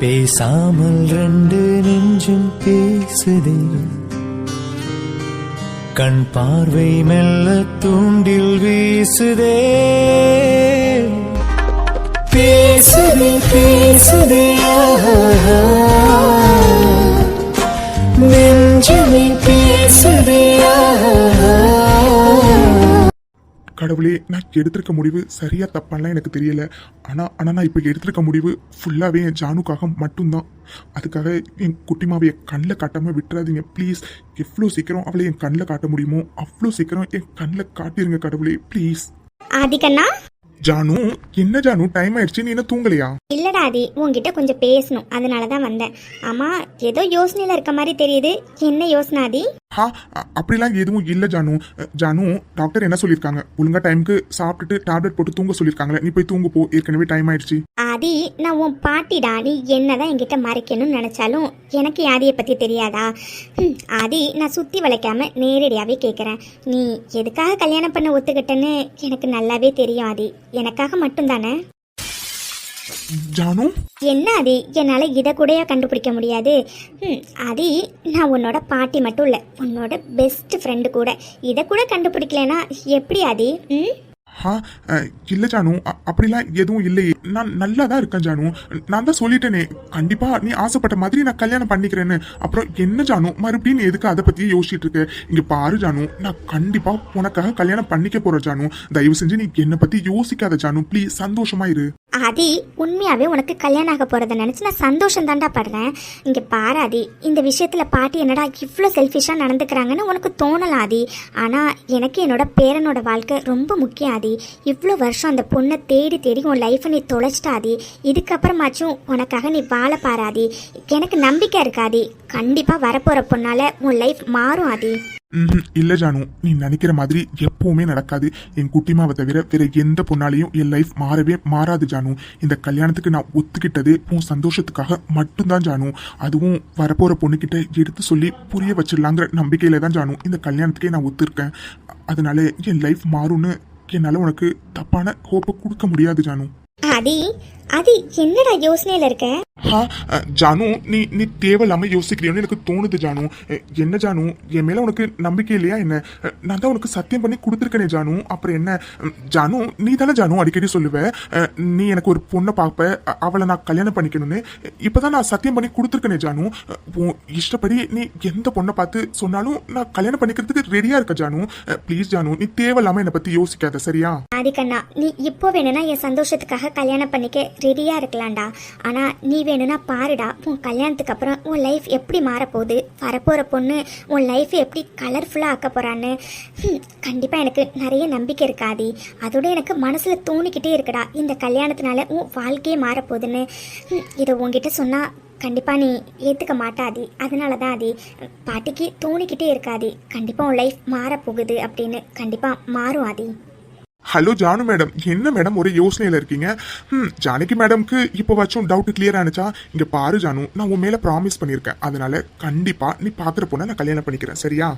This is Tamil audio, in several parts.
பேசாமல் ரெண்டு நெஞ்சும் பேசுதே கண் பார்வை மெல்ல தூண்டில் வீசுதே. பேசுதே பேசுதே நெஞ்சுமே பேசுதே கடவுளே நான் எடுத்திருக்க முடிவு சரியா தப்பான்லாம் எனக்கு தெரியல. ஆனால் ஆனால் நான் இப்போ எடுத்திருக்க முடிவு ஃபுல்லாகவே என் ஜானுக்காக மட்டும்தான். அதுக்காக என் குட்டிமாவை என் கண்ணில் காட்டாமல் விட்டுறாதீங்க. ப்ளீஸ் எவ்வளோ சீக்கிரம் அவளை என் கண்ணில் காட்ட முடியுமோ அவ்வளோ சீக்கிரம் என் கண்ணில் காட்டிருங்க கடவுளே ப்ளீஸ் ஆதிக்கண்ணா ஜானு என்ன ஜானு டைம் ஆயிடுச்சு நீ என்ன தூங்கலையா? இல்லடா ஆதி உன்கிட்ட கொஞ்சம் பேசணும் அதனால தான் வந்தேன். ஆமா ஏதோ யோசனையில இருக்க மாதிரி தெரியுது. என்ன யோசனை ஆதி? ஹா அப்படிலாம் எதுவும் இல்லை ஜானு. ஜானு டாக்டர் என்ன சொல்லியிருக்காங்க? ஒழுங்கா டைம்க்கு சாப்பிட்டுட்டு டேப்லெட் போட்டு தூங்க சொல்லியிருக்காங்களே. நீ போய் தூங்க போ ஏற்கனவே டைம் ஆயிடுச்சு. ஆதி நான் உன் பாட்டிடா. நீ என்னதான் என்கிட்ட மறைக்கணும்னு நினைச்சாலும் எனக்கு ஆதியை பத்தி தெரியாதா? ஆதி நான் சுத்தி வளைக்காம நேரடியாவே கேட்குறேன் நீ எதுக்காக கல்யாணம் பண்ண ஒத்துக்கிட்டேன்னு எனக்கு நல்லாவே தெரியும் ஆதி. எனக்காக மட்டும்தானே? ஜானு? என்ன ஆதி? என்னால் இதை கூடயா கண்டுபிடிக்க முடியாது. ம் ஆதி நான் உன்னோட பாட்டி மட்டும் இல்லை உன்னோட பெஸ்ட் ஃப்ரெண்டு கூட. இதை கூட கண்டுபிடிக்கலனா எப்படி ஆதி? ம்? ஹா இல்லை ஜானு. அப்படிலாம் எதுவும் இல்லையே. நான் நல்லா தான் இருக்கேன் ஜானு. நான் தான் சொல்லிட்டேனே. கண்டிப்பாக நீ ஆசைப்பட்ட மாதிரி நான் கல்யாணம் பண்ணிக்கிறேன்னு. அப்புறம் என்ன ஜானு? மறுபடியும் நீ எதுக்கு அதை பற்றி யோசிச்சுட்டு இருக்கு? இங்கே பாரு ஜானு. நான் கண்டிப்பாக உனக்காக கல்யாணம் பண்ணிக்க போகிற ஜானு. தயவு செஞ்சு நீ என்னை பற்றி யோசிக்காத ஜானு. ப்ளீஸ் சந்தோஷமாக இரு. ஆதி உண்மையாகவே உனக்கு கல்யாணம் ஆக போகிறத நினச்சி நான் சந்தோஷம் தாண்டா படுறேன். இங்கே பாரு ஆதி இந்த விஷயத்தில் பாட்டி என்னடா இவ்வளோ செல்ஃபிஷாக நடந்துக்கிறாங்கன்னு உனக்கு தோணலாம் ஆதி. ஆனால் எனக்கு என்னோட பேரனோட வாழ்க்கை ரொம்ப முக்கியம் ஆதி. இவ்வளோ வருஷம் அந்த பொண்ணை தேடி தேடி உன் லைஃப்பை நீ தொலைச்சிட்டாதி இதுக்கப்புறமாச்சும் உனக்காக நீ வாழ பாராதி எனக்கு நம்பிக்கை இருக்காதி கண்டிப்பாக வரப்போகிற பொண்ணால் உன் லைஃப் மாறும் ஆதி. இல்லை ஜானு நீ நினைக்கிற மாதிரி எப்பவுமே நடக்காது. என் குட்டிமாவை தவிர வேற எந்த பொண்ணாலையும் என் லைஃப் மாறவே மாறாது ஜானு. இந்த கல்யாணத்துக்கு நான் ஒத்துக்கிட்டது உன் சந்தோஷத்துக்காக மட்டும்தான் ஜானு. அதுவும் வரப்போற பொண்ணுக்கிட்ட எடுத்து சொல்லி புரிய வச்சிடலாங்கிற நம்பிக்கையில தான் ஜானு இந்த கல்யாணத்துக்கே நான் ஒத்துருக்கேன். அதனால என் லைஃப் மாறும்னு என்னால் உனக்கு தப்பான ஹோப்பை கொடுக்க முடியாது ஜானு. ஆதி ஆதி என்னடா யோசனையில இருக்க? ஹா ஜானு நீ நீ தேவையில்லாம யோசிக்கிறியோன்னு எனக்கு தோணுது ஜானு. என்ன ஜானு? என் மேல உனக்கு நம்பிக்கை இல்லையா என்ன? நான் தான் உனக்கு சத்தியம் பண்ணி கொடுத்துருக்கனே ஜானு. அப்புறம் என்ன? ஜானு நீ தானே ஜானு அடிக்கடி சொல்லுவ. நீ எனக்கு ஒரு பொண்ணை பார்ப்ப அவளை நான் கல்யாணம் பண்ணிக்கணும்னு. இப்பதான் நான் சத்தியம் பண்ணி கொடுத்துருக்கனே ஜானு. இஷ்டப்படி நீ எந்த பொண்ணை பார்த்து சொன்னாலும் நான் கல்யாணம் பண்ணிக்கிறதுக்கு ரெடியா இருக்க ஜானு. ப்ளீஸ் ஜானு நீ தேவையில்லாம என்னை பத்தி யோசிக்காத சரியா? ஆதிக்கண்ணா நீ இப்போ வேணும்னா என் சந்தோஷத்துக்காக கல்யாணம் பண்ணிக்க ரெடியாக இருக்கலாம்டா. ஆனால் நீ வேணும்னா பாருடா உன் கல்யாணத்துக்கு அப்புறம் உன் லைஃப் எப்படி மாறப்போகுது? வரப்போகிற பொண்ணு உன் லைஃப் எப்படி கலர்ஃபுல்லாக ஆக்க போகிறான்னு கண்டிப்பாக எனக்கு நிறைய நம்பிக்கை இருக்காதி அதோட எனக்கு மனசில் தோணிக்கிட்டே இருக்குடா இந்த கல்யாணத்தினால உன் வாழ்க்கையே மாறப்போகுதுன்னு. இதை உங்ககிட்ட சொன்னால் கண்டிப்பாக நீ ஏற்றுக்க மாட்டாதி அதனால தான் அது பாட்டிக்கு தோணிக்கிட்டே இருக்காது கண்டிப்பாக உன் லைஃப் மாறப்போகுது அப்படின்னு கண்டிப்பாக மாறும் ஆதி. ஹலோ ஜானு மேடம் என்ன மேடம் ஒரு யோசனையில் இருக்கீங்க? ம் ஜானகி மேடம்க்கு இப்போ வச்சும் டவுட் கிளியர் ஆனிச்சா? இங்கே பாரு ஜானு. நான் உன் மேலே ப்ராமிஸ் பண்ணியிருக்கேன் அதனால கண்டிப்பாக நீ பார்த்துட்டு போனால் நான் கல்யாணம் பண்ணிக்கிறேன். சரியா?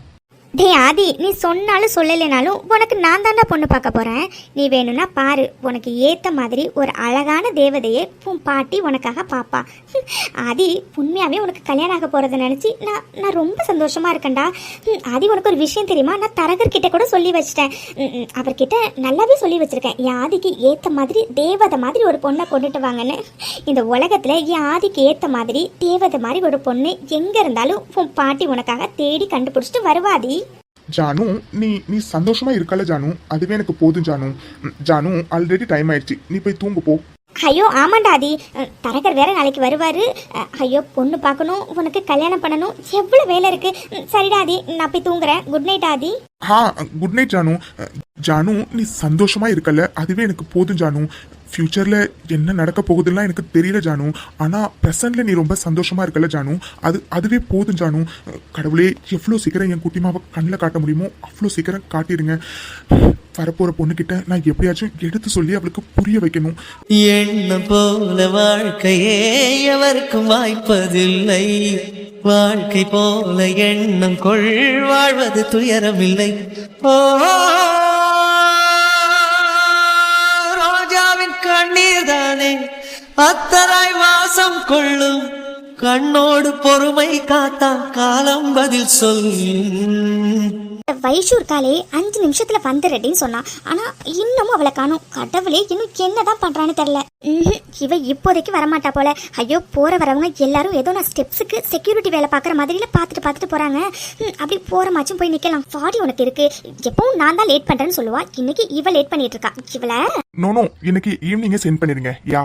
டேய் ஆதி நீ சொன்னாலும் சொல்லலைனாலும் உனக்கு நான் தாண்டா பொண்ணு பார்க்க போகிறேன் நீ வேணும்னா பாரு உனக்கு ஏற்ற மாதிரி ஒரு அழகான தேவதையை உன் பாட்டி உனக்காக பாப்பா. ஆதி உண்மையாகவே உனக்கு கல்யாணம் ஆக போகிறத நினச்சி நான் நான் ரொம்ப சந்தோஷமாக இருக்கேன்டா. ம், ஆதி உனக்கு ஒரு விஷயம் தெரியுமா? நான் தரகர்கிட்ட கூட சொல்லி வச்சிட்டேன். அவர்கிட்ட நல்லாவே சொல்லி வச்சுருக்கேன். என் ஆதிக்கு ஏற்ற மாதிரி தேவதை மாதிரி ஒரு பொண்ணை கொண்டுட்டு வாங்கன்னு. இந்த உலகத்தில் என் ஆதிக்கு ஏற்ற மாதிரி தேவதை மாதிரி ஒரு பொண்ணு எங்கே இருந்தாலும் உன் பாட்டி உனக்காக தேடி கண்டுபிடிச்சிட்டு வருவாதி ஜானு நீ நீ சந்தோஷமா இருக்கல ஜானு. அதுவே எனக்கு போதும் ஜானு. ஜானு ஆல்ரெடி டைம் ஆயிடுச்சு. நீ போய் தூங்கு போ. ஐயோ ஆமாண்டா ஆதி. தரகர் வேற நாளைக்கு வருவாரு. ஐயோ பொண்ணு பார்க்கணும் உனக்கு கல்யாணம் பண்ணணும். எவ்வளோ வேலை இருக்கு. சரிடா ஆதி நான் போய் தூங்குறேன். Good night Aadhi. ஹா குட் நைட் ஜானு. ஜானு நீ சந்தோஷமா இருக்கல. அதுவே எனக்கு போதும் ஜானு. ஃப்யூச்சரில் என்ன நடக்க போகுதுலாம் எனக்கு தெரியல ஜானு. ஆனால் ப்ரெசண்டில் நீ ரொம்ப சந்தோஷமாக இருக்கல ஜானு. அது அதுவே போதும் ஜானு. கடவுளே எவ்வளோ சீக்கிரம் என் குட்டிமாவை கண்ணில் காட்ட முடியுமோ அவ்வளோ சீக்கிரம் காட்டிடுங்க. வரப்போகிற பொண்ணுக்கிட்ட நான் எப்படியாச்சும் எடுத்து சொல்லி அவளுக்கு புரிய வைக்கணும். என்ன போல வாழ்க்கையே எவருக்கும் வாய்ப்பதில்லை. வாழ்க்கை போல எண்ணம் கொள் வாழ்வது துயரமில்லை. ஓ கண்ணீர் தானே? அத்தராய் வாசம் கொள்ளும் கண்ணோடு பொறுமை காத்தா காலம் பதில் சொல்லும் வைஷு இருக்காளே அஞ்சு நிமிஷத்துல வந்துடுறேன்னு சொன்னா. ஆனா இன்னமும் அவளை காணும். கடவுளே இன்னும் என்னதான் பண்றான்னு தெரியல. இவ இப்போதைக்கு வரமாட்டா போல. ஐயோ போற வரவங்க எல்லாரும் ஏதோ நான் ஸ்டெப்ஸுக்கு செக்யூரிட்டி வேலை பார்க்குற மாதிரில பார்த்துட்டு பார்த்துட்டு போறாங்க. ம், அப்படி போறமாச்சும் போய் நிக்கலாம். பாடி உனக்கு இருக்கு. எப்பவும் நான் தான் லேட் பண்றேன்னு சொல்லுவா. இன்னைக்கு இவ லேட் பண்ணிட்டு இருக்கா. இவள? நோ நோ இன்னைக்கு ஈவினிங்கே சென்ட் பண்ணிருங்க. யா.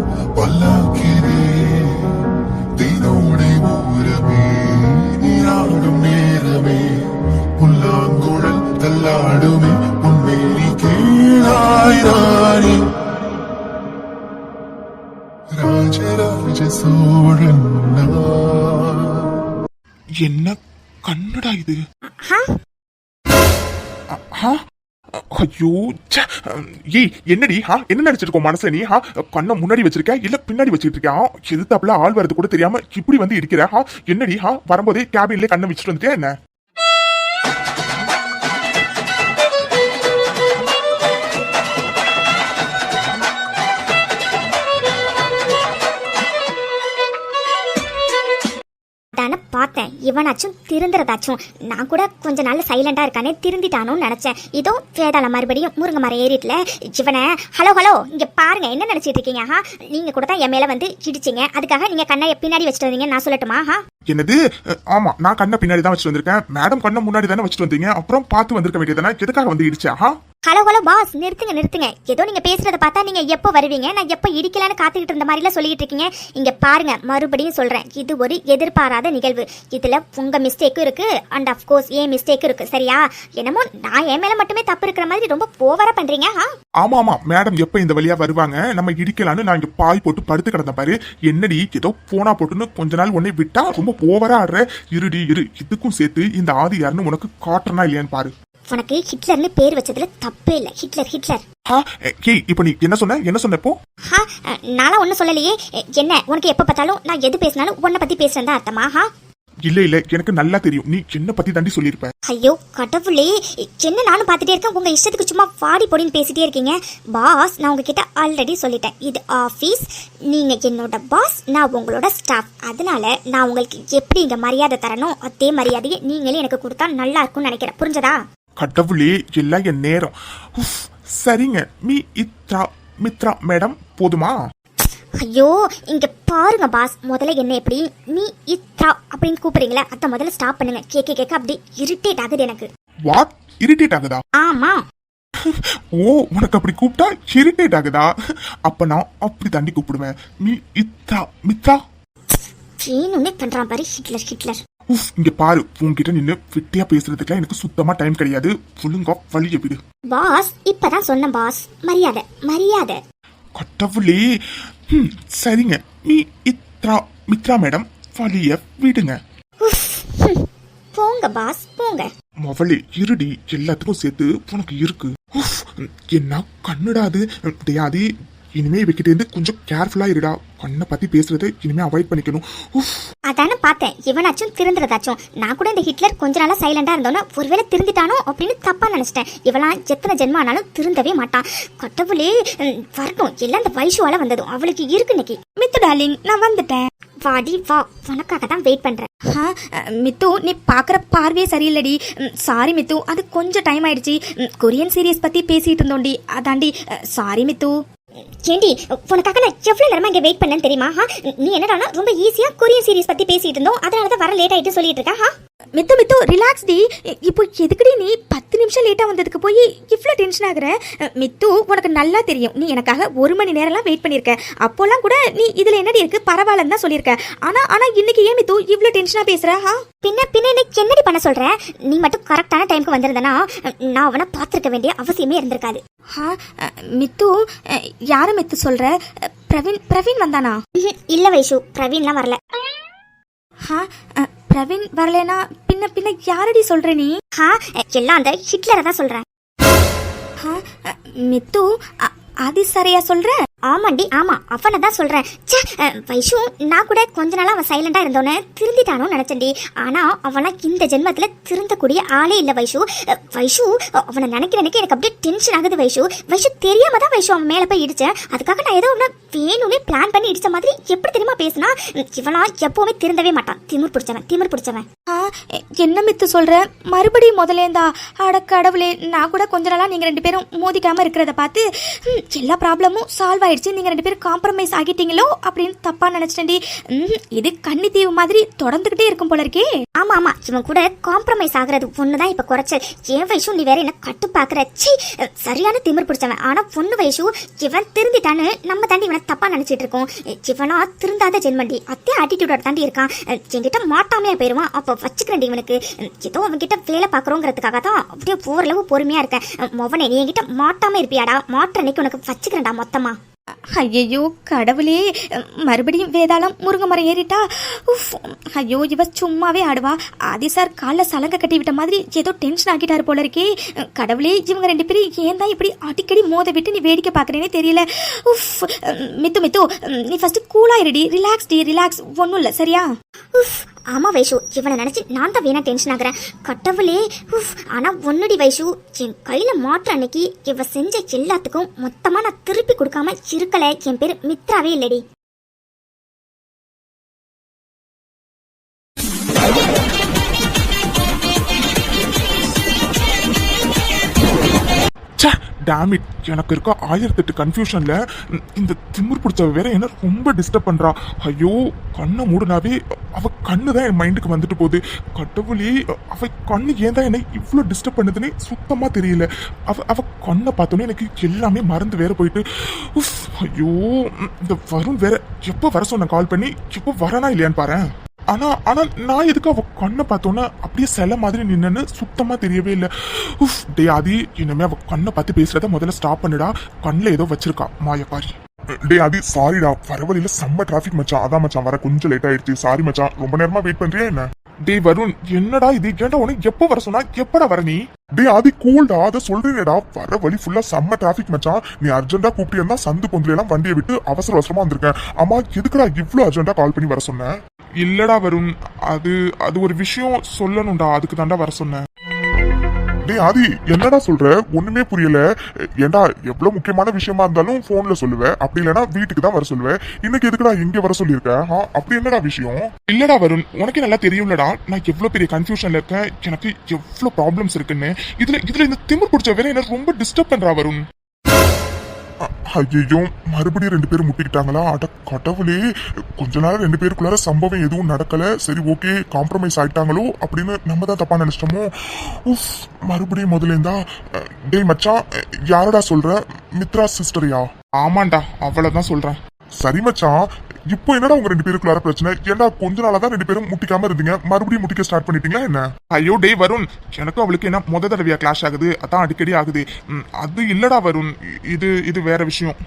என்ன கண்ணடா இது? ஹா? அ- ஹா? ஐயோ. ஏய் என்னடி? ஹா? என்ன நினைச்சிருக்கோம் மனசுல நீ? ஹா? கண்ணை முன்னாடி வச்சிருக்க? இல்ல பின்னாடி வச்சிட்டு இருக்கியா? எதிர்த்தாப்புல ஆள் வரது கூட தெரியாம இப்படி வந்து இருக்கிற? ஹா? என்னடி? ஹா? வரும்போதே கேபின்ல கண்ணை வச்சுட்டு வந்துட்டியா என்ன? பார்த்தேன். இவனாச்சும் திருந்துறதாச்சும். நான் கூட கொஞ்ச நாள் சைலண்டாக இருக்கானே திருந்திட்டானோன்னு நினச்சேன். இதோ வேதாள மறுபடியும் முருங்க மரம் ஏறிட்டில் இவனை ஹலோ ஹலோ இங்கே பாருங்க என்ன நினச்சிட்டு இருக்கீங்க? ஹா நீங்கள் கூட தான் என் மேலே வந்து கிடிச்சிங்க அதுக்காக நீங்கள் கண்ணை பின்னாடி வச்சுட்டு வந்தீங்க நான் சொல்லட்டுமா? ஹா என்னது? ஆமா நான் கண்ணை பின்னாடி தான் வச்சுட்டு வந்திருக்கேன். மேடம் கண்ணை முன்னாடி தானே வச்சுட்டு வந்தீங்க. அப்புறம் பார்த்து வந்திருக்க வேண்டியதானே எதுக்காக வந்து இடிச்சா? ஹா ஹலோ ஹலோ பாஸ் நிறுத்துங்க நிறுத்துங்க. ஏதோ நீங்கள் பேசுகிறத பார்த்தா நீங்கள் எப்போ வருவீங்க? நான் எப்போ இடிக்கலான்னு காத்துக்கிட்டு இருந்த மாதிரிலாம் சொல்லிட்டு இருக்கீங்க. இங்கே பாருங்க மறுபடியும் சொல்கிறேன் இது ஒரு எதிர்பாராத நிகழ்வு. இதில் உங்கள் மிஸ்டேக்கும் இருக்குது அண்ட் ஆஃப் கோர்ஸ் ஏன் மிஸ்டேக்கும் இருக்குது சரியா? என்னமோ நான் என் மேலே மட்டுமே தப்பு இருக்கிற மாதிரி ரொம்ப ஓவராக பண்ணுறீங்க ஆ? ஆமா ஆமா. மேடம் எப்ப இந்த வழியா வருவாங்க? நம்ம இடிக்கலான்னு நான் இங்க பாய் போட்டு படுத்து கிடந்த பாரு. என்னடி ஏதோ போனா போட்டுன்னு கொஞ்ச நாள் உன்னை விட்டா ரொம்ப ஓவரா ஆடுற? இருடி இரு. இதுக்கும் சேர்த்து இந்த ஆதி யாருன்னு உனக்கு காட்டுறனா இல்லையான்னு பாரு. உனக்கு ஹிட்லர்னு பேர் வச்சதுல தப்பே இல்லை. Hitler Hitler. ஹா ஏய் இப்போ நீ என்ன சொன்ன? என்ன சொன்ன இப்போ? ஹா நான்லாம் ஒன்றும் சொல்லலையே. என்ன உனக்கு எப்போ பார்த்தாலும் நான் எது பேசினாலும் உன்னை பத்தி பேசுறேன் தான் அர்த்தமா? ஹா? இல்ல இல்ல எனக்கு நல்லா தெரியும். நீ என்ன பத்தி தாண்டி சொல்லியிருப்ப. ஐயோ கடவுளே. என்ன நானும் பார்த்துட்டே இருக்கேன். உங்க இஷ்டத்துக்கு சும்மா வாடி பொடின்னு பேசிட்டே இருக்கீங்க. பாஸ் நான் உங்ககிட்ட ஆல்ரெடி சொல்லிட்டேன். இது ஆஃபீஸ் நீங்க என்னோட பாஸ் நான் உங்களோட ஸ்டாஃப் அதனால நான் உங்களுக்கு எப்படி இங்க மரியாதை தரணும் அதே மரியாதையை நீங்களே எனக்கு கொடுத்தா நல்லா இருக்கும்னு நினைக்கிறேன். புரிஞ்சதா? கடவுளே எல்லாம் என் நேரம். உஃப், சரிங்க. மீ இத்ரா மித்ரா மேடம் போதுமா? ஐயோ இங்க பாருங்க பாஸ். முதல்ல என்ன எப்படி? நீ இத்ரா அப்படின்னு கூப்பிடுறீங்களே அத முதல்ல ஸ்டாப் பண்ணுங்க. கேட்க கேட்க அப்படி இரிட்டேட் ஆகுது எனக்கு. வாட் இரிட்டேட் ஆகுதா? ஆமா. ஓ உனக்கு அப்படி கூப்பிட்டா இரிட்டேட் ஆகுதா? அப்ப நான் அப்படி தாண்டி கூப்பிடுவேன். மீ இத்ரா மித்ரா? வேணும்னே பண்றான் பாரு ஹிட்லர் ஹிட்லர் உஃப் இங்க பாரு உன்கிட்ட நின்னு விட்டியா பேசுறதுக்குலாம் எனக்கு சுத்தமா டைம் கிடையாது. ஒழுங்கா வழிய விடு. பாஸ் இப்பதான் சொன்ன பாஸ். மரியாதை மரியாதை. கடவுளே. ம், சரிங்க. மீ இத்ரா மித்ரா மேடம் வழிய விடுங்க. போங்க பாஸ் போங்க. மவளே இருடி. எல்லாத்துக்கும் சேர்த்து உனக்கு இருக்கு. என்ன கண்ணுடாது டேயாதி இனிமே இவகிட்ட இருந்து கொஞ்சம் கேர்ஃபுல்லா இருடா. கண்ணை பத்தி பேசுறதை இனிமே அவாய்ட் பண்ணிக்கணும். உஃப் அதானே பார்த்தேன். இவனாச்சும் திருந்துறதாச்சும். நான் கூட இந்த ஹிட்லர் கொஞ்ச நாளா சைலண்டா இருந்தோன்னா ஒருவேளை திருந்திட்டானோ அப்படின்னு தப்பா நினைச்சிட்டேன். இவளாம் எத்தனை ஜென்மானாலும் திருந்தவே மாட்டான். கடவுளே ம், வரட்டும் எல்லாம் இந்த வைஷுவால வந்ததும். அவளுக்கு இருக்கு இன்னைக்கு. மித்து டார்லிங் நான் வந்துட்டேன். வாடி வா. உனக்காக தான் வெயிட் பண்றேன். ஆ, மித்து நீ பார்க்குற பார்வையே சரியில்லடி. சாரி மித்து அது கொஞ்சம் டைம் ஆயிடுச்சு. கொரியன் சீரியஸ் பத்தி பேசிட்டு இருந்தோண்டி அதாண்டி சாரி மித்து. ஏண்டி உனக்காக நான் எவ்வளோ நேரமாக இங்கே வெயிட் பண்ணேன்னு தெரியுமா ஹா? நீ என்னடானா ரொம்ப ஈஸியா கொரியன் சீரிஸ் பத்தி பேசிட்டு இருந்தோம் அதனால தான் வர லேட் ஆயிட்டு சொல்லிட்டு இருக்கா மித்து மித்து ரிலாக்ஸ் டி. இப்போ எதுக்குடி நீ பத்து நிமிஷம் லேட்டா வந்ததுக்கு போய் இவ்வளோ டென்ஷன் ஆகுற? மித்து உனக்கு நல்லா தெரியும். நீ எனக்காக ஒரு மணி நேரம்லாம் வெயிட் பண்ணியிருக்க அப்போல்லாம் கூட நீ இதுல என்னடி இருக்கு? பரவாயில்லன்னு தான் சொல்லியிருக்க ஆனா ஆனா இன்னைக்கு ஏன் மித்து இவ்வளோ டென்ஷனா பேசுற? ஹா பின்ன பின்ன எனக்கு என்னடி பண்ண சொல்ற? நீ மட்டும் கரெக்டான டைம்க்கு வந்திருந்தனா நான் அவனை பார்த்திருக்க வேண்டிய அவசியமே இருந்திருக்காது. ஹா மித்து யார மித்து சொல்ற? அ, பிரவீன் பிரவீன் வந்தானா. இல்ல வைஷு பிரவீன்லாம் வரல. ஹா பிரவீன் வரலனா பின்ன பின்ன யாரடி சொல்ற நீ? ஹா எல்லாம் அந்த ஹிட்லரை தான் சொல்றேன். மித்து அது சரியா சொல்ற? ஆமாண்டி ஆமா அவனை தான் சொல்றேன். ச்சே வைஷு நான் கூட கொஞ்ச நாளா அவன் சைலண்டா இருந்தோன்னு திருந்திட்டானோ நினைச்சேன்டி. ஆனா அவனா இந்த ஜென்மத்துல திருந்தக்கூடிய ஆளே இல்ல வைஷு. வைஷு அவனை நினைக்கிற நினைக்க எனக்கு அப்படியே டென்ஷன் ஆகுது வைஷு. வைஷு தெரியாம தான் வைஷு அவன் மேல போய் இடிச்சேன். அதுக்காக நான் ஏதோ ஒன்று வேணும்னே பிளான் பண்ணி இடிச்ச மாதிரி எப்படி தெரியுமா பேசினா இவனா எப்பவுமே திருந்தவே மாட்டான். திமிர் பிடிச்சவன் திமிர் பிடிச்சவன். ஆ, என்ன மித்து சொல்கிற மறுபடியும் முதலேந்தா. அட கடவுளே நான் கூட கொஞ்ச நாளாக நீங்கள் ரெண்டு பேரும் மோதிக்காமல் இருக்கிறத பார்த்து ம், எல்லா ப்ராப்ளமும் சால்வ் ஆயிடுச்சு. நீங்கள் ரெண்டு பேரும் காம்ப்ரமைஸ் ஆகிட்டீங்களோ? அப்படின்னு தப்பாக நினைச்சிட்டேன்டி. இது கன்னி தீவு மாதிரி தொடர்ந்துக்கிட்டே இருக்கும் போல இருக்கே. ஆமா ஆமா. இவன் கூட காம்ப்ரமைஸ் ஆகுறது ஒண்ணுதான் இப்போ குறைச்சல். என் வயசும் நீ வேற என்ன கட்டு பாக்குற ச்சீ சரியான திமிர் பிடிச்சவன். ஆனால் பொண்ணு வயசு இவன் திருந்திட்டான்னு நம்ம தாண்டி இவனை தப்பாக நினச்சிட்டு இருக்கோம். இவனா திருந்தாத ஜென்மண்டி. அத்தே ஆட்டிடியூடோட தாண்டி இருக்கான். என்கிட்ட மாட்டாமையாக போயிடுவான் அப்போ வச்சுக்கிறேன் இவனுக்கு. ஏதோ அவன்கிட்ட வேலை பாக்குறோங்கிறதுக்காக தான் அப்படியே ஓரளவு பொறுமையா இருக்கேன் மொவனே நீ என்கிட்ட மாட்டாம இருப்பியாடா? மாற்ற அன்னைக்கு உனக்கு வச்சுக்கிறேன்டா மொத்தமா. ஐயையோ கடவுளே. மறுபடியும் வேதாளம் முருங்கை மரம் ஏறிட்டா? உஃப். ஐயோ இவ சும்மாவே ஆடுவா. ஆதி சார் காலைல சலங்கை கட்டி விட்ட மாதிரி ஏதோ டென்ஷன் ஆக்கிட்டாரு போல இருக்கே. கடவுளே இவங்க ரெண்டு பேரும் ஏன் தான் இப்படி அடிக்கடி மோத விட்டு நீ வேடிக்கை பார்க்குறேனே தெரியல. உஃப். மித்து மித்து நீ ஃபஸ்ட்டு கூலாயிருடி ரிலாக்ஸ் டி ரிலாக்ஸ் ஒன்றும் இல்லை சரியா? உஃப். ஆமாம் வைஷு. இவனை நினச்சி நான் தான் வீணா டென்ஷன் ஆகிறேன். கட்டவளே உஃப். ஆனால் ஒன்னுடி வைஷு. என் கையில் மாற்ற அன்னைக்கு இவ செஞ்ச எல்லாத்துக்கும் மொத்தமாக நான் திருப்பி கொடுக்காம இருக்கல என் பேர் மித்ராவே இல்லடி. ச்சே! டேமிட் எனக்கு இருக்க ஆயிரத்தெட்டு கன்ஃபியூஷனில் இந்த திமிர் பிடிச்சவ வேற என்ன ரொம்ப டிஸ்டர்ப் பண்ணுறா ஐயோ கண்ணை மூடுனாவே அவ கண்ணு தான் என் மைண்டுக்கு வந்துட்டு போகுது. கடவுளே அவ கண்ணு ஏன் தான் என்னை இவ்வளோ டிஸ்டர்ப் பண்ணுதுன்னே சுத்தமாக தெரியல. அவ அவ கண்ணை பார்த்தோன்னே எனக்கு எல்லாமே மறந்து வேற போயிட்டு உஃப் ஐயோ இந்த வரும் வேற எப்போ வர சொன்ன கால் பண்ணி எப்போ வரனா இல்லையான்னு பாரேன். ஆனா ஆனா நான் எதுக்கு அவ கண்ணை பார்த்தோன்னே அப்படியே சில மாதிரி நின்னு சுத்தமா தெரியவே இல்லை. உஃப் டே ஆதி இனிமே அவ கண்ணை பார்த்து பேசுறத முதல்ல ஸ்டாப் பண்ணுடா. கண்ணில் ஏதோ வச்சிருக்கா. மாயப்பாரி டே ஆதி சாரிடா வர வழியில செம்ம டிராஃபிக் மச்சான். அதான் மச்சான் வர கொஞ்சம் லேட் ஆயிடுச்சு. சாரி மச்சான். ரொம்ப நேரமா வெயிட் பண்றியா என்ன? டே வருண் என்னடா இது? ஏன்டா உனக்கு எப்போ வர சொன்னா? எப்படா வர நீ? டே ஆதி கூல்டா அதை சொல்றேனேடா வர வழி ஃபுல்லா செம்ம டிராஃபிக் மச்சான். நீ அர்ஜென்ட்டா கூப்பிட்டு இருந்தா சந்து பொந்துல எல்லாம் வண்டியை விட்டு அவசர அவசரமா வந்திருக்கேன் அம்மா எதுக்குடா இவ்வளவு அர்ஜென்ட்டா கால் பண்ணி வர சொன்னேன் இல்லடா வருண். அது அது ஒரு விஷயம் சொல்லணும்டா. அதுக்கு தாண்டா வர சொன்னேன் டே ஆதி என்னடா சொல்ற? ஒண்ணுமே புரியல. ஏன்டா எவ்வளவு முக்கியமான விஷயமா இருந்தாலும் போன்ல சொல்லுவேன் அப்படி இல்லைன்னா வீட்டுக்கு தான் வர சொல்லுவேன் இன்னைக்கு எதுக்குடா இங்க வர சொல்லியிருக்க? அப்படி என்னடா விஷயம்? இல்லடா வருண். உனக்கே நல்லா தெரியும்லடா. நான் எவ்வளவு பெரிய கன்ஃபியூஷன்ல இருக்கேன். எனக்கு எவ்வளவு ப்ராப்ளம்ஸ் இருக்குன்னு. இதுல இதுல இந்த திமிர் பிடிச்ச வேற என்ன ரொம்ப டிஸ்டர்ப் பண்றா வருண். ஐயோ மறுபடியும் ரெண்டு பேரும் முட்டிக்கிட்டாங்களா? அட கடவுளே கொஞ்ச நாள் ரெண்டு பேருக்குள்ளார சம்பவம் எதுவும் நடக்கல. சரி ஓகே காம்ப்ரமைஸ் ஆயிட்டாங்களோ அப்படின்னு நம்ம தான் தப்பா நினைச்சிட்டோமோ? உஃப் மறுபடியும் முதல்ல இருந்தா டேய் மச்சான் யாரடா சொல்ற? மித்ரா சிஸ்டரியா ஆமாண்டா அவ்வளவுதான் சொல்றேன் சரி மச்சான் இப்போ என்னடா உங்க ரெண்டு பேருக்குள்ளார பிரச்சனை? ஏன்டா கொஞ்ச நாளா தான் ரெண்டு பேரும் முட்டிக்காம இருந்தீங்க? மறுபடியும் முட்டிக்க ஸ்டார்ட் பண்ணிட்டீங்களா என்ன? ஐயோ டே வருண் எனக்கும் அவளுக்கு என்ன முத தடவையா கிளாஷ் ஆகுது? அதான் அடிக்கடி ஆகுது. அது இல்லடா வருண். இது இது வேற விஷயம்.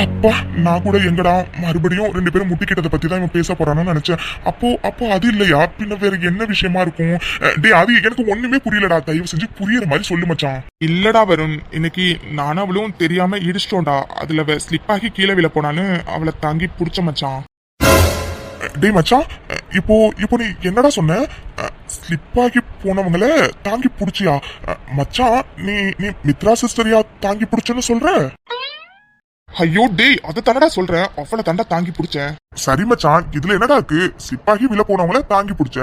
அப்பா நான் கூட எங்கடா மறுபடியும் ரெண்டு பேரும் முட்டிக்கிட்டதை பத்தி தான் இவன் பேச போறான்னு நினைச்சேன். அப்போ அப்போ அது இல்லையா? பின்ன வேற என்ன விஷயமா இருக்கும்? டேய் அது எனக்கு ஒண்ணுமே புரியலடா. தயவு செஞ்சு புரியுற மாதிரி சொல்லு மச்சான். இல்லடா வருண் இன்னைக்கு நானும் அவளும் தெரியாம இடிச்சிட்டோம்டா. அதுல ஸ்லிப் ஆகி கீழே விழ போனான்னு அவளை தாங்கி புடிச்ச மச்சான். டேய் மச்சான் இப்போ இப்போ நீ என்னடா சொன்ன? ஸ்லிப் ஆகி போனவங்கள தாங்கி புடிச்சியா? மச்சான் நீ நீ மித்ரா சிஸ்டரியா தாங்கி புடிச்சேன்னு சொல்ற? ஐயோ டேய் அதை தானடா சொல்றேன். அவளை தாண்டா தாங்கி பிடிச்சேன். சரி மச்சான். இதுல என்னடா இருக்கு? சிப்பாகி வில போனவங்கள தாங்கி பிடிச்ச.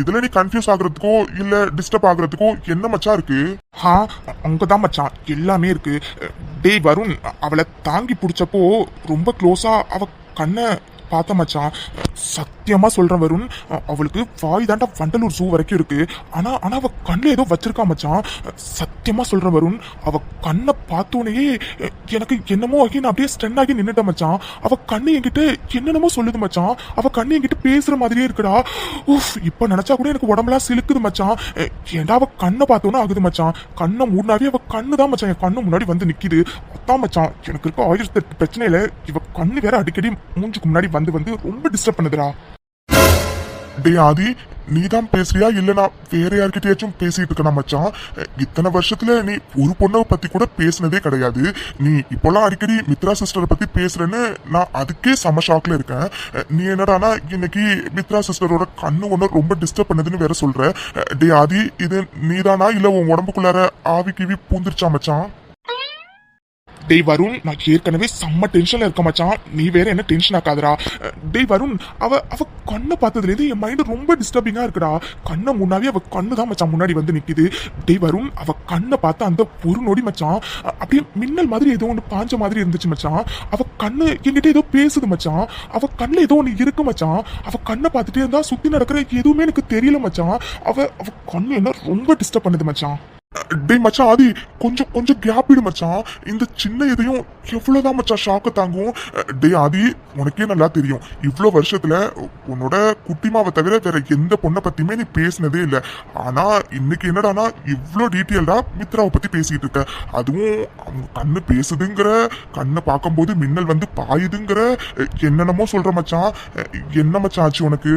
இதுல நீ கன்ஃபியூஸ் ஆகுறதுக்கோ இல்ல டிஸ்டர்ப் ஆகுறதுக்கோ என்ன மச்சான் இருக்கு? ஹா அங்கதான் மச்சான். எல்லாமே இருக்கு. டேய் வருண் அவளை தாங்கி பிடிச்சப்போ ரொம்ப க்ளோஸா அவ கண்ணை பார்த்த மச்சான் சத்தியமாக சொல்கிறேன் வருண் அவளுக்கு வாய் தாண்டா வண்டலூர் ஜூ வரைக்கும் இருக்குது ஆனால் ஆனால் அவள் கண்ணில் ஏதோ வச்சிருக்கா மச்சான். சத்தியமாக சொல்கிறேன் வருண் அவள் கண்ணை பார்த்தோன்னே எனக்கு என்னமோ ஆகி நான் அப்படியே ஸ்டென் ஆகி நின்றுட்டேன் மச்சான். அவள் கண்ணு என்கிட்ட என்னென்னமோ சொல்லுது மச்சான். அவள் கண்ணு என்கிட்ட பேசுகிற மாதிரியே இருக்குடா. உஃப் இப்போ நினச்சா கூட எனக்கு உடம்புலாம் சிலுக்குது மச்சான். ஏண்டா ஏன்டா கண்ணை பார்த்தோன்னே ஆகுது மச்சான். கண்ணை மூடினாவே அவள் கண்ணு தான் மச்சான். என் கண்ணு முன்னாடி வந்து நிற்கிது அதான் மச்சான் எனக்கு இருக்க ஆயிரத்தி எட்டு பிரச்சனையில இவ கண்ணு வேற அடிக்கடி மூஞ்சுக்கு முன்னாடி வந்து வந்து ரொம்ப டிஸ்டர்ப் பண்ணுதுடா. டே ஆதி நீ தான் பேசுறியா இல்ல நான் வேற யார்கிட்டயாச்சும் பேசிட்டு இருக்கேனா மச்சான்? இத்தனை வருஷத்துல நீ ஒரு பொண்ணை பத்தி கூட பேசுனதே கிடையாது. நீ இப்போலாம் அடிக்கடி மித்ரா சிஸ்டரை பத்தி பேசுறேன்னு நான் அதுக்கே செம ஷாக்ல இருக்கேன். நீ என்னடானா இன்னைக்கு மித்ரா சிஸ்டரோட கண்ணு ஒன்று ரொம்ப டிஸ்டர்ப் பண்ணுதுன்னு வேற சொல்ற. டே ஆதி இது நீதானா? இல்ல உன் உடம்புக்குள்ளார ஆவி கிவி பூந்துருச்சா மச்சான்? டேய் வருண் நான் ஏற்கனவே செம்ம டென்ஷன்ல இருக்க மச்சான். நீ வேற என்ன டென்ஷன் ஆக்காதடா. டேய் வருண் அவ அவ கண்ணை பார்த்ததுலேருந்து என் மைண்ட் ரொம்ப டிஸ்டர்பிங்கா இருக்குடா. கண்ணை முன்னாடி அவ கண்ணு தான் மச்சான் முன்னாடி வந்து நிக்குது. டேய் வருண் அவ கண்ணை பார்த்து அந்த ஒரு நொடி மச்சான் அப்படியே மின்னல் மாதிரி ஏதோ ஒன்று பாஞ்ச மாதிரி இருந்துச்சு மச்சான். அவ கண்ணு என்கிட்ட ஏதோ பேசுது மச்சான். அவ கண்ணில் ஏதோ ஒன்று இருக்கு மச்சான். அவ கண்ணை பார்த்துட்டே இருந்தா சுத்தி நடக்கிற எதுவுமே எனக்கு தெரியல மச்சான். அவ அவ கண்ணு என்ன ரொம்ப டிஸ்டர்ப் பண்ணுது மச்சான். டேய் மச்சான் ஆதி கொஞ்சம் கொஞ்சம் கேப் விடு மச்சான். இந்த சின்ன இதையும் எவ்வளோதான் மச்சான் ஷாக்கு தாங்கும். டேய் ஆதி உனக்கே நல்லா தெரியும். இவ்வளோ வருஷத்தில் உன்னோட குட்டிமாவை தவிர வேற எந்த பொண்ணை பற்றியுமே நீ பேசினதே இல்லை. ஆனால் இன்னைக்கு என்னடானா இவ்வளோ டீட்டெயில்டாக மித்ராவை பற்றி பேசிக்கிட்டு இருக்க. அதுவும் அவங்க கண்ணு பேசுதுங்கிற கண்ணை பார்க்கும்போது மின்னல் வந்து பாயுதுங்கிற என்னென்னமோ சொல்கிற மச்சான். என்ன மச்சான் ஆச்சு உனக்கு?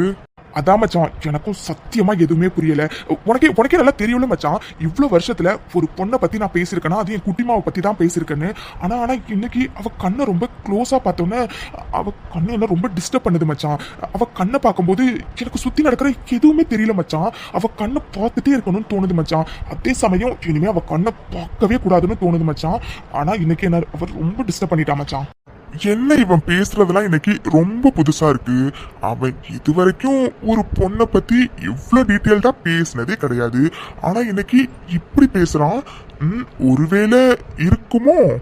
அதான் மச்சான் எனக்கும் சத்தியமா எதுவுமே புரியல. உனக்கே உனக்கே நல்லா தெரியும்ல மச்சான் இவ்வளவு வருஷத்துல ஒரு பொண்ணை பத்தி நான் பேசியிருக்கேன்னா அது என் குட்டிமாவை பத்தி தான் பேசியிருக்கேன்னு. ஆனா ஆனா இன்னைக்கு அவ கண்ணை ரொம்ப க்ளோஸா பார்த்தோன்னே அவ கண்ணு என்ன ரொம்ப டிஸ்டர்ப் பண்ணுது மச்சான். அவ கண்ணை பார்க்கும்போது எனக்கு சுத்தி நடக்கிற எதுவுமே தெரியல மச்சான். அவ கண்ணை பார்த்துட்டே இருக்கணும்னு தோணுது மச்சான். அதே சமயம் இனிமே அவ கண்ணை பார்க்கவே கூடாதுன்னு தோணுது மச்சான். ஆனா இன்னைக்கு என்ன அவர் ரொம்ப டிஸ்டர்ப் பண்ணிட்டா மச்சான். என்ன இவன் பேசுறதெல்லாம் இன்னைக்கு ரொம்ப புதுசா இருக்கு. அவன் இதுவரைக்கும் ஒரு பொண்ணை பத்தி எவ்வளோ டீட்டெயில்டா பேசினதே கிடையாது. ஆனா இன்னைக்கு இப்படி பேசுறான். ம், ஒருவேளை இருக்குமோ?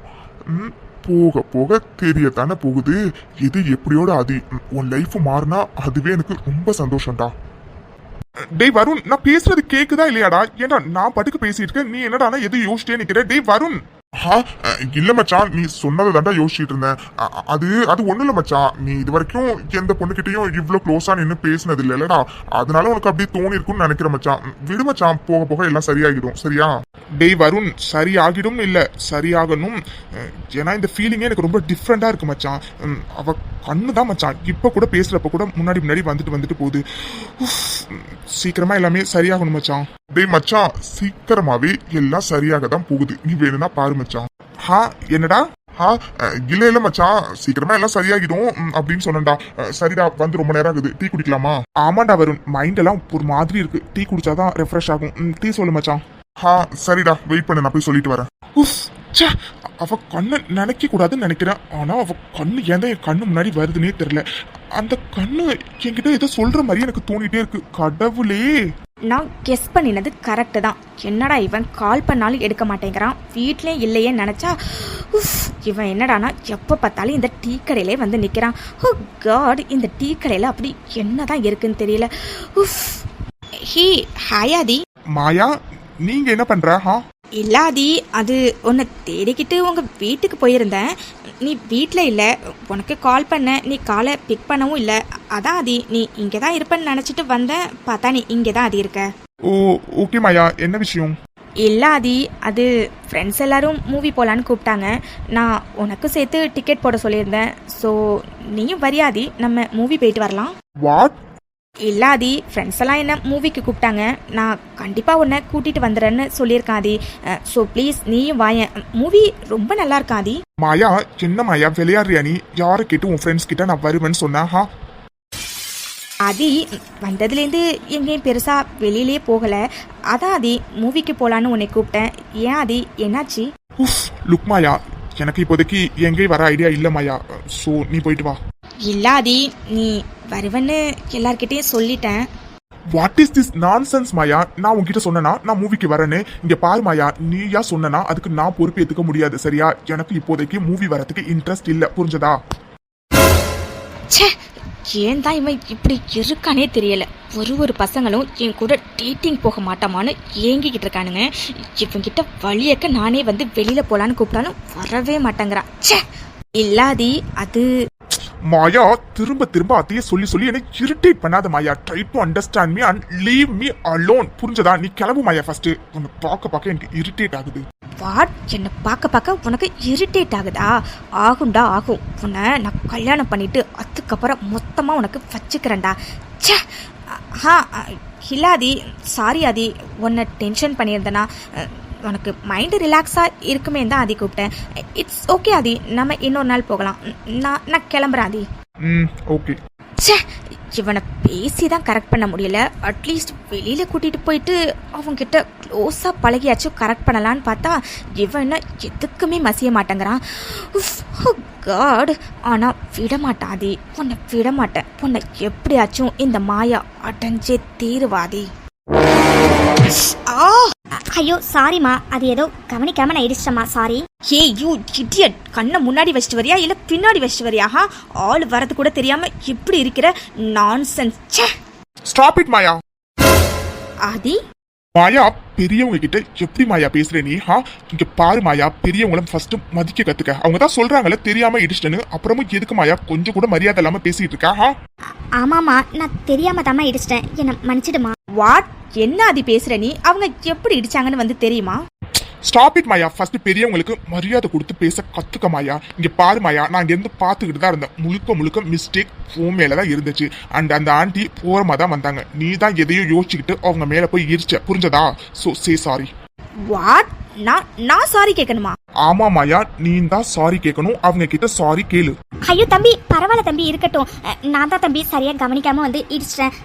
போக போக தெரியத்தானே போகுது. இது எப்படியோட அது உன் லைஃப் மாறினா அதுவே எனக்கு ரொம்ப சந்தோஷம்டா. டேய் வருண் நான் பேசுறது கேக்குதா இல்லையாடா? ஏன்டா நான் பட்டுக்கு பேசிட்டு இருக்கேன். நீ என்னடா எது யோசிச்சே நிக்கிற? டேய் வருண்! ஹா இல்லை மச்சான் நீ சொன்னதை தாண்டா யோசிச்சுட்டு இருந்தேன். அது அது ஒன்றும் இல்லை மச்சான் நீ இது வரைக்கும் எந்த பொண்ணுக்கிட்டையும் இவ்வளோ க்ளோஸாக நின்று பேசினது இல்லடா. அதனால உனக்கு அப்படியே தோணி இருக்கும்னு நினைக்கிறேன் மச்சான் விடு மச்சான் போக போக எல்லாம் சரியாகிடும். சரியா? டேய் வருண் சரியாகிடும் இல்லை சரியாகணும். ஏன்னா இந்த ஃபீலிங்கே எனக்கு ரொம்ப டிஃப்ரெண்டாக இருக்கு மச்சான் அவ கண்ணு தான் மச்சான் இப்போ கூட பேசுகிறப்ப கூட முன்னாடி முன்னாடி வந்துட்டு வந்துட்டு போகுது. உஃப், சீக்கிரமா எல்லாமே சரியாகணும் மச்சான் டேய் மச்சான் சீக்கிரமாகவே எல்லாம் சரியாக தான் போகுது. நீ வேணும்னா பாரு மச்சான். ஹா என்னடா? ஹா இல்ல இல்ல மச்சான். சீக்கிரமா எல்லாம் சரியாகிடும் அப்படின்னு சொன்னேன்டா. சரிடா வந்து ரொம்ப நேரம் ஆகுது. டீ குடிக்கலாமா? ஆமாண்டா வரும் மைண்ட் எல்லாம் ஒரு மாதிரி இருக்கு. டீ குடிச்சாதான் ரெஃப்ரெஷ் ஆகும். டீ சொல்லு மச்சான். ஹா சரிடா வெயிட் பண்ணு நான் போய் சொல்லிட்டு வரேன். உஃப், ச்சே, அவ கண்ணை நினைக்க கூடாதுன்னு நினைக்கிறேன். ஆனா அவ கண்ணு ஏன் என் கண்ணு முன்னாடி வருதுன்னே தெரியல. அந்த கண்ணு என்கிட்ட ஏதோ சொல்ற மாதிரி எனக்கு தோணிட்டே இருக்கு. கடவுளே. நான் கெஸ் பண்ணினது கரெக்டு தான். என்னடா இவன் கால் பண்ணாலும் எடுக்க மாட்டேங்கிறான். வீட்லேயே இல்லையே நினச்சா உஃப் இவன் என்னடானா எப்போ பார்த்தாலும் இந்த டீ கடையிலே வந்து நிற்கிறான் ஹோ காட் இந்த டீ கடையில் அப்படி என்ன தான் இருக்குன்னு தெரியல. உஃப். ஹீ ஹாயாதி. மாயா நீங்க என்ன பண்ற ஹா இல்லாதி அது உன்னை தேடிக்கிட்டு உங்கள் வீட்டுக்கு போயிருந்தேன். நீ வீட்டில் இல்லை. உனக்கு கால் பண்ண நீ காலை பிக் பண்ணவும் இல்லை. அதான் அதி நீ இங்கே தான் இருப்பேன்னு நினச்சிட்டு வந்தேன். பார்த்தா நீ இங்கே தான் அது இருக்க. ஓ ஓகே மாயா. என்ன விஷயம்? இல்லாதி அது ஃப்ரெண்ட்ஸ் எல்லாரும் மூவி போகலான்னு கூப்பிட்டாங்க. நான் உனக்கும் சேர்த்து டிக்கெட் போட சொல்லியிருந்தேன். ஸோ நீயும் வரியாதி நம்ம மூவி போயிட்டு வரலாம். வாட் இல்லாதி ஃப்ரெண்ட்ஸ் எல்லாம் என்ன மூவிக்கு கூப்பிட்டாங்க. நான் கண்டிப்பாக உன்னை கூட்டிகிட்டு வந்துடுறேன்னு சொல்லியிருக்கேன் ஆதி ஸோ ப்ளீஸ் நீயும் வாயேன். மூவி ரொம்ப நல்லா இருக்கா ஆதி மாயா என்ன மாயா விளையாடுறியா நீ? யாரை கேட்டு உன் ஃப்ரெண்ட்ஸ் கிட்ட நான் வருவேன்னு சொன்னேன் ஹா? ஆதி வந்ததுலேருந்து எங்கேயும் பெருசாக வெளியிலே போகலை. அதான் ஆதி மூவிக்கு போகலான்னு உன்னை கூப்பிட்டேன். ஏன் ஆதி என்னாச்சு? உஃப் லுக் மாயா எனக்கு இப்போதைக்கு எங்கேயும் வர ஐடியா இல்ல மாயா. ஸோ நீ போயிட்டு வா. இல்லாதி நீ வருவன்னு எல்லார்கிட்டயும் சொல்லிட்டேன். What is this nonsense Maya நான் உன்கிட்ட சொன்னனா? நான் மூவிக்கு வரேன்னு. இங்க பாரு மாயா நீயா சொன்னனா? அதுக்கு நான் பொறுப்பு ஏத்துக்க முடியாது சரியா? எனக்கு இப்போதைக்கு மூவி வரதுக்கு இன்ட்ரெஸ்ட் இல்ல. புரிஞ்சதா? ச்சே! ஏன் தான் இவன் இப்படி இருக்கானே தெரியல. ஒரு ஒரு பசங்களும் என் கூட டேட்டிங் போக மாட்டாமான்னு ஏங்கிக்கிட்டு இருக்கானுங்க. இவங்கிட்ட வழியக்க நானே வந்து வெளியில போலான்னு கூப்பிட்டாலும் வரவே மாட்டேங்கிறான். ச்சே! இல்லாதி அது மாயா திரும்ப திரும்ப அதையே சொல்லி சொல்லி என்னை இரிட்டேட் பண்ணாத Maya. Try to understand me and leave me alone புரிஞ்சதா? நீ கிளம்பு மாயா ஃபர்ஸ்ட் உன்னை பார்க்க பார்க்க எனக்கு இரிட்டேட் ஆகுது. வாட் என்னை பார்க்க பார்க்க உனக்கு இரிட்டேட் ஆகுதா? ஆகும்டா ஆகும். உன்னை நான் கல்யாணம் பண்ணிட்டு அதுக்கப்புறம் மொத்தமாக உனக்கு வச்சுக்கிறேன்டா. ச்சே! ஹா இல்லாதி சாரி ஆதி உன்னை டென்ஷன் பண்ணியிருந்தேனா உனக்கு மைண்டு ரிலாக்ஸாக இருக்குமே தான் ஆதி கூப்பிட்டேன். It's okay Aadhi. நம்ம இன்னொரு நாள் போகலாம். நான் நான் கிளம்புறேன் ஆதி. ம் ஓகே ச்சே இவனை பேசி தான் கரெக்ட் பண்ண முடியல. அட்லீஸ்ட் வெளியில் கூட்டிகிட்டு போயிட்டு அவன்கிட்ட க்ளோஸாக பழகியாச்சும் கரெக்ட் பண்ணலான்னு பார்த்தா இவன் என்ன எதுக்குமே மசிய மாட்டேங்கிறான். காட் ஆனால் விட மாட்டாதி உன்னை விட மாட்டேன் உன்னை எப்படியாச்சும் இந்த மாயா அடைஞ்சே தீருவாதி ஐயோ சாரிம்மா அது ஏதோ கவனிக்காம நான் இடிச்சிட்டம்மா. சாரி ஏ யூ இடியட் கண்ணை முன்னாடி வச்சுட்டு வரியா? இல்லை பின்னாடி வச்சுட்டு வரியா? ஆ? ஆள் வரது கூட தெரியாம இப்படி இருக்கிற நான்சென்ஸ் ச்சே. Stop it Maya Aadhi? மாயா பெரியவங்க கிட்ட எப்படி மாயா பேசுற நீ ஹா இங்க பாரு மாயா பெரியவங்கள ஃபர்ஸ்ட் மதிக்க கத்துக்க. அவங்க தான் சொல்றாங்கல்ல தெரியாம இடிச்சிட்டேன்னு. அப்புறமும் எதுக்கு மாயா கொஞ்சம் கூட மரியாதை இல்லாம பேசிட்டு இருக்கா ஹா ஆமாம்மா நான் தெரியாம தாம்மா இடிச்சிட்டேன். என்னை மன்னிச்சிடுமா? வாட் என்ன ஆதி பேசுற நீ? அவங்க எப்படி இடிச்சாங்கன்னு வந்து தெரியுமா? ஸ்டாப் இட் மாயா ஃபர்ஸ்ட் பெரியவங்களுக்கு மரியாதை கொடுத்து பேச கத்துக்க மாயா இங்க பாரு மாயா நான் இங்க இருந்து பாத்துக்கிட்டு தான் இருந்தேன். முழுக்க முழுக்க மிஸ்டேக் உன் மேல தான் இருந்துச்சு. அண்ட் அந்த ஆண்டி போறமா தான் வந்தாங்க. நீ தான் எதையோ யோசிச்சுக்கிட்டு அவங்க மேல போய் இடிச்ச புரிஞ்சதா? சோ சே சாரி வாட் நான் நான் சாரி கேட்கணுமா? ஆமா மாயா நீ தான் சாரி கேட்கணும். அவங்க கிட்ட சாரி கேளு. ஐயோ தம்பி. பரவாயில்ல தம்பி. இருக்கட்டும். நான் தான் தம்பி. சரியா கவனிக்காம வந்து இடிச்சிட்டேன்.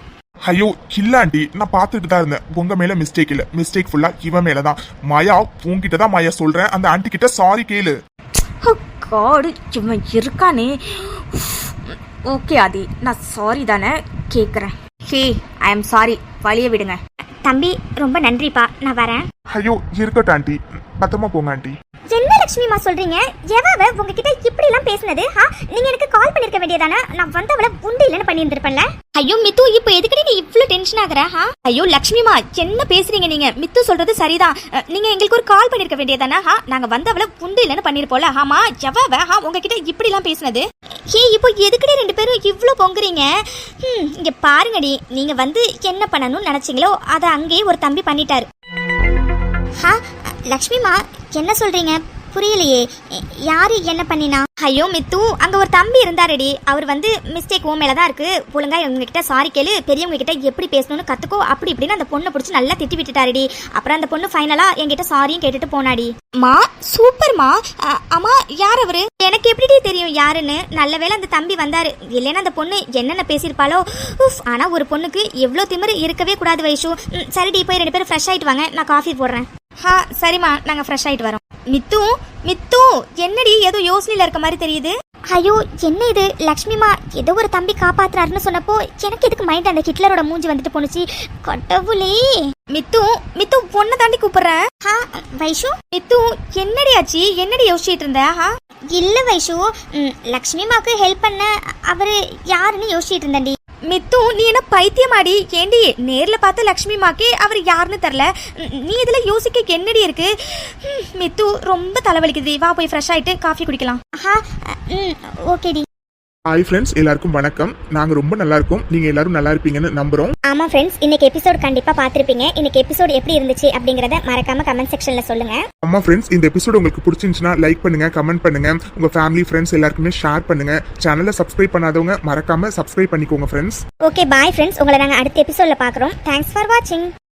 ஐயோ இல்லாண்டி நான் பார்த்துட்டு தான் இருந்தேன். உங்க மேல மிஸ்டேக் இல்ல. மிஸ்டேக் ஃபுல்லா இவன் மேல தான் மாயா உன்கிட்ட தான் மாயா சொல்றேன். அந்த ஆண்டி கிட்ட சாரி கேளு. காடு இவன் இருக்கானே. ஓகே ஆதி. நான் சாரி தானே கேட்குறேன் ஹே ஐ எம் சாரி வழிய விடுங்க. தம்பி ரொம்ப நன்றிப்பா. நான் வரேன். ஐயோ இருக்கட்டும் ஆண்டி பத்திரமா போங்க ஆண்டி என்ன லட்சுமிமா சொல்றீங்க? எவாவ உங்ககிட்ட இப்படி எல்லாம் பேசுனது? ஆ நீங்க எனக்கு கால் பண்ணிருக்க வேண்டியதானே? நான் வந்தவள உண்டு இல்லைன்னு பண்ணியிருந்திருப்பேன்ல. ஐயோ மித்து இப்போ எதுக்கடி நீ இவ்ளோ டென்ஷன் ஆகுற ஹா? ஐயோ லக்ஷ்மிமா என்ன பேசுறீங்க நீங்க? மித்து சொல்றது சரிதான். நீங்க எங்களுக்கு ஒரு கால் பண்ணிருக்க வேண்டியதானே? ஹா நாங்க வந்தவள உண்டு இல்லைன்னு பண்ணிருப்போம்ல ஆமா எவ ஹா உங்ககிட்ட இப்படி எல்லாம் பேசுனது? ஏ இப்போ எதுக்கடி ரெண்டு பேரும் இவ்வளோ பொங்குறீங்க? ம் இங்க பாருங்கடி நீங்க வந்து என்ன பண்ணணும்னு நினைச்சீங்களோ அதை அங்கேயே ஒரு தம்பி பண்ணிட்டாரு. ஹா லக்ஷ்மிமா என்ன சொல்கிறீங்க புரியலையே. யார் என்ன பண்ணினா? ஐயோ மித்து அங்க ஒரு தம்பி இருந்தாருடி. அவர் வந்து மிஸ்டேக் உன் மேல தான் இருக்கு. ஒழுங்கா இவங்க கிட்ட சாரி கேளு. பெரியவங்க கிட்ட எப்படி பேசணும்னு கத்துக்கோ. அப்படி இப்படின்னு அந்த பொண்ணை பிடிச்சி நல்லா திட்டி விட்டுட்டாருடி. அப்புறம் அந்த பொண்ணு ஃபைனலா என்கிட்ட சாரியும் கேட்டுட்டு போனாடி. மா சூப்பர்மா அம்மா யார் அவரு? எனக்கு எப்படி தெரியும் யாருன்னு? நல்ல வேளை அந்த தம்பி வந்தாரு. இல்லைன்னா அந்த பொண்ணு என்னென்ன பேசியிருப்பாளோ? உஃப் ஆனா ஒரு பொண்ணுக்கு எவ்வளோ திமிரு இருக்கவே கூடாது வைஷு. சரிடி போய் ரெண்டு பேரும் ஃப்ரெஷ் ஆயிட்டு வாங்க. நான் காஃபி போடுறேன். ஹா சரிம்மா. நாங்க ஃப்ரெஷ் ஆயிட்டு வரோம். மித்து மித்து என்னடி? ஏதோ யோசனையில இருக்க மாதிரி தெரியுது? ஐயோ என்ன இது? லக்ஷ்மிமா ஏதோ ஒரு தம்பி காப்பாத்துறாருன்னு சொன்னப்போ எனக்கு எதுக்கு மைண்ட் அந்த ஹிட்லரோட மூஞ்சி வந்துட்டு போணுச்சு? கடவுளே. மித்து மித்து பொண்ணை தாண்டி கூப்பிடுறேன். ஹா வைஷு? மித்து என்னடி ஆச்சு? என்னடி யோசிச்சிட்டு இருந்த? ஹா? இல்ல வைஷு லக்ஷ்மிமாக்கு ஹெல்ப் பண்ண அவரு யாருன்னு யோசிச்சிட்டு இருந்தேன்டி. மித்து நீ என்ன பைத்தியமாடி? ஏண்டி நேரில் பார்த்த லக்ஷ்மி மாக்கே அவர் யாருன்னு தெரில நீ இதில் யோசிக்க என்னடி இருக்கு? மித்து ரொம்ப தலைவலிக்குது. வா போய் ஃப்ரெஷ் ஆகிட்டு காஃபி குடிக்கலாம். ஆஹா ம் ஓகேடி. ஹாய் ஃப்ரெண்ட்ஸ் எல்லாருக்கும் வணக்கம். நாங்க ரொம்ப நல்லா இருக்கோம் நீங்க எல்லாரும் நல்லா இருப்பீங்கன்னு நம்புறோம். ஆமா ஃப்ரெண்ட்ஸ் இன்னைக்கு எபிசோட் கண்டிப்பா பார்த்திருப்பீங்க. இன்னைக்கு எபிசோட் எப்படி இருந்துச்சு அப்படிங்கறத மறக்காம கமெண்ட் செக்ஷன்ல சொல்லுங்க. அம்மா ஃப்ரெண்ட்ஸ் இந்த எபிசோட் உங்களுக்கு பிடிச்சிருந்துச்சுன்னா லைக் பண்ணுங்க கமெண்ட் பண்ணுங்க. உங்க ஃபேமிலி ஃப்ரெண்ட்ஸ் எல்லாருக்குமே ஷேர் பண்ணுங்க. சேனலை சப்ஸ்கிரைப் பண்ணாதவங்க மறக்காம சப்ஸ்கிரைப் பண்ணிக்கோங்க ஃப்ரெண்ட்ஸ் ஓகே பாய் ஃப்ரெண்ட்ஸ் உங்களை நாங்க அடுத்த எபிசோட்ல பார்க்குறோம். தேங்க்ஸ் ஃபார் வாட்சிங்